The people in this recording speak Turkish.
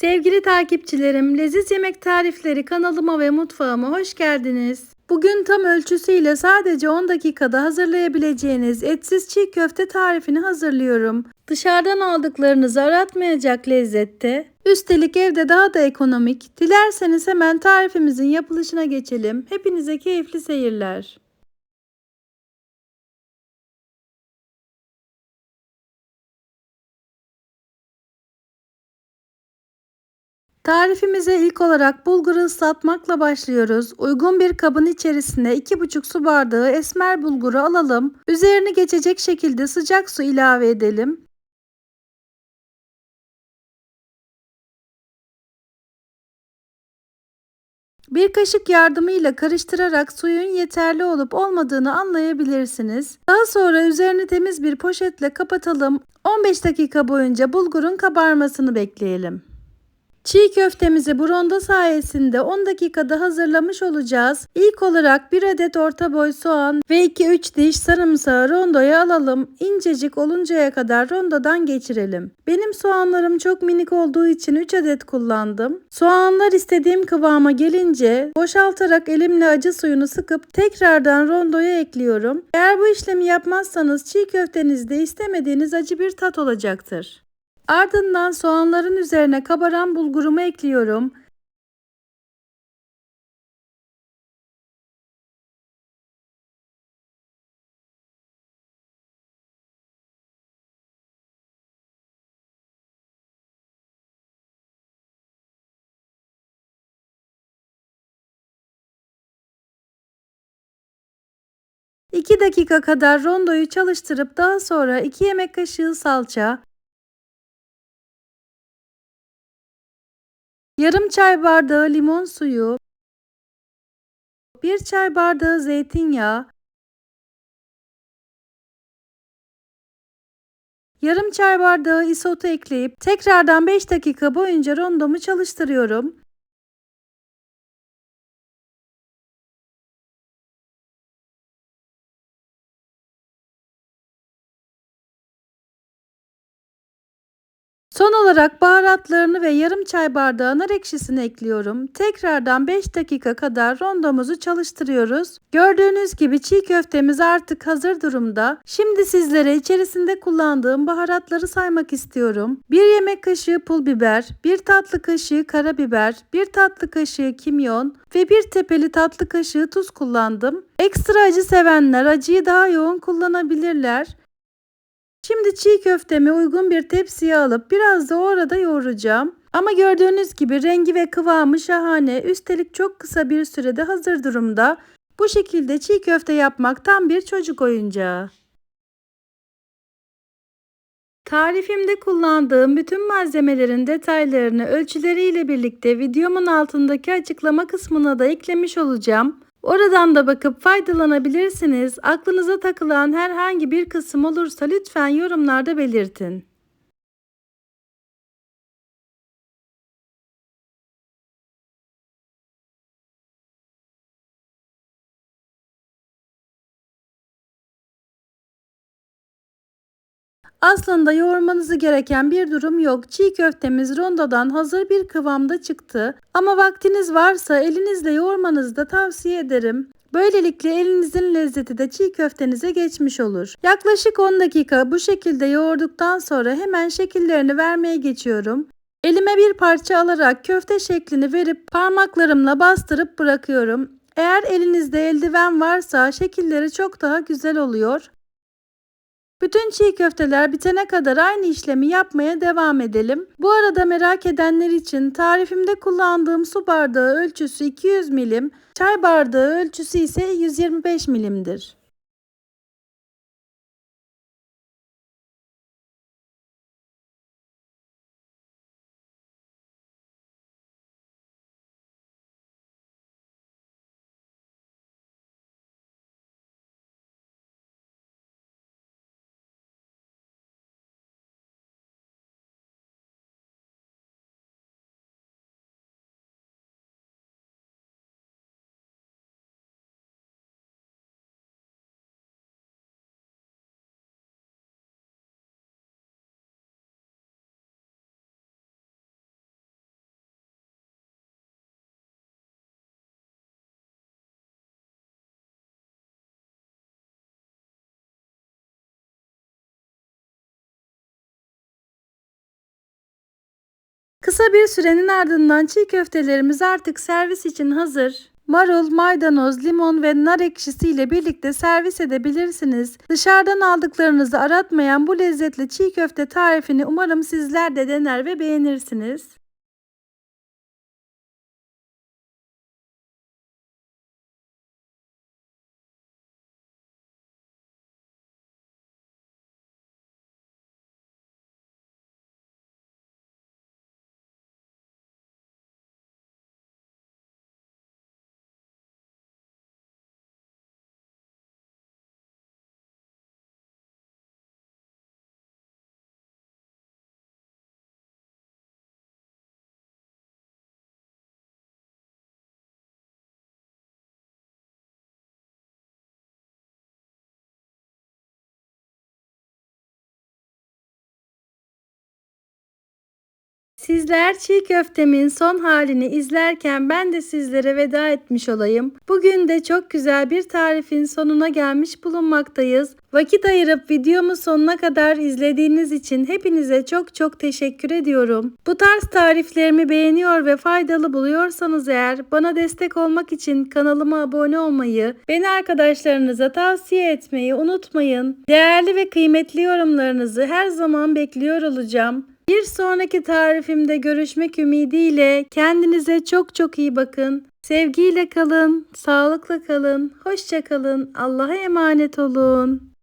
Sevgili takipçilerim, Leziz Yemek Tarifleri kanalıma ve mutfağıma hoş geldiniz. Bugün tam ölçüsüyle sadece 10 dakikada hazırlayabileceğiniz etsiz çiğ köfte tarifini hazırlıyorum. Dışarıdan aldıklarınızı aratmayacak lezzette. Üstelik evde daha da ekonomik. Dilerseniz hemen tarifimizin yapılışına geçelim. Hepinize keyifli seyirler. Tarifimize ilk olarak bulguru ıslatmakla başlıyoruz. Uygun bir kabın içerisine 2,5 su bardağı esmer bulguru alalım. Üzerini geçecek şekilde sıcak su ilave edelim. Bir kaşık yardımıyla karıştırarak suyun yeterli olup olmadığını anlayabilirsiniz. Daha sonra üzerini temiz bir poşetle kapatalım. 15 dakika boyunca bulgurun kabarmasını bekleyelim. Çiğ köftemizi bu ronda sayesinde 10 dakikada hazırlamış olacağız. İlk olarak 1 adet orta boy soğan ve 2-3 diş sarımsağı rondoya alalım. İncecik oluncaya kadar rondodan geçirelim. Benim soğanlarım çok minik olduğu için 3 adet kullandım. Soğanlar istediğim kıvama gelince boşaltarak elimle acı suyunu sıkıp tekrardan rondoya ekliyorum. Eğer bu işlemi yapmazsanız çiğ köftenizde istemediğiniz acı bir tat olacaktır. Ardından soğanların üzerine kabaran bulgurumu ekliyorum. İki dakika kadar rondoyu çalıştırıp daha sonra 2 yemek kaşığı salça, Yarım çay bardağı limon suyu, 1 çay bardağı zeytinyağı, yarım çay bardağı isotu ekleyip tekrardan 5 dakika boyunca rondomu çalıştırıyorum. Son olarak baharatlarını ve yarım çay bardağı nar ekşisini ekliyorum. Tekrardan 5 dakika kadar rondomuzu çalıştırıyoruz. Gördüğünüz gibi çiğ köftemiz artık hazır durumda. Şimdi sizlere içerisinde kullandığım baharatları saymak istiyorum. 1 yemek kaşığı pul biber, 1 tatlı kaşığı karabiber, 1 tatlı kaşığı kimyon ve 1 tepeli tatlı kaşığı tuz kullandım. Ekstra acı sevenler acıyı daha yoğun kullanabilirler. Şimdi çiğ köftemi uygun bir tepsiye alıp biraz da orada yoğuracağım. Ama gördüğünüz gibi rengi ve kıvamı şahane. Üstelik çok kısa bir sürede hazır durumda. Bu şekilde çiğ köfte yapmak tam bir çocuk oyuncağı. Tarifimde kullandığım bütün malzemelerin detaylarını ölçüleriyle birlikte videomun altındaki açıklama kısmına da eklemiş olacağım. Oradan da bakıp faydalanabilirsiniz. Aklınıza takılan herhangi bir kısım olursa lütfen yorumlarda belirtin. Aslında yoğurmanızı gereken bir durum yok. Çiğ köftemiz rondodan hazır bir kıvamda çıktı. Ama vaktiniz varsa elinizle yoğurmanızı da tavsiye ederim. Böylelikle elinizin lezzeti de çiğ köftenize geçmiş olur. Yaklaşık 10 dakika bu şekilde yoğurduktan sonra hemen şekillerini vermeye geçiyorum. Elime bir parça alarak köfte şeklini verip parmaklarımla bastırıp bırakıyorum. Eğer elinizde eldiven varsa şekilleri çok daha güzel oluyor. Bütün çiğ köfteler bitene kadar aynı işlemi yapmaya devam edelim. Bu arada merak edenler için tarifimde kullandığım su bardağı ölçüsü 200 milim, çay bardağı ölçüsü ise 125 milimdir. Kısa bir sürenin ardından çiğ köftelerimiz artık servis için hazır. Marul, maydanoz, limon ve nar ekşisiyle birlikte servis edebilirsiniz. Dışarıdan aldıklarınızı aratmayan bu lezzetli çiğ köfte tarifini umarım sizler de dener ve beğenirsiniz. Sizler çiğ köftemin son halini izlerken ben de sizlere veda etmiş olayım. Bugün de çok güzel bir tarifin sonuna gelmiş bulunmaktayız. Vakit ayırıp videomu sonuna kadar izlediğiniz için hepinize çok çok teşekkür ediyorum. Bu tarz tariflerimi beğeniyor ve faydalı buluyorsanız eğer bana destek olmak için kanalıma abone olmayı, beni arkadaşlarınıza tavsiye etmeyi unutmayın. Değerli ve kıymetli yorumlarınızı her zaman bekliyor olacağım. Bir sonraki tarifimde görüşmek ümidiyle kendinize çok çok iyi bakın. Sevgiyle kalın, sağlıkla kalın, hoşça kalın, Allah'a emanet olun.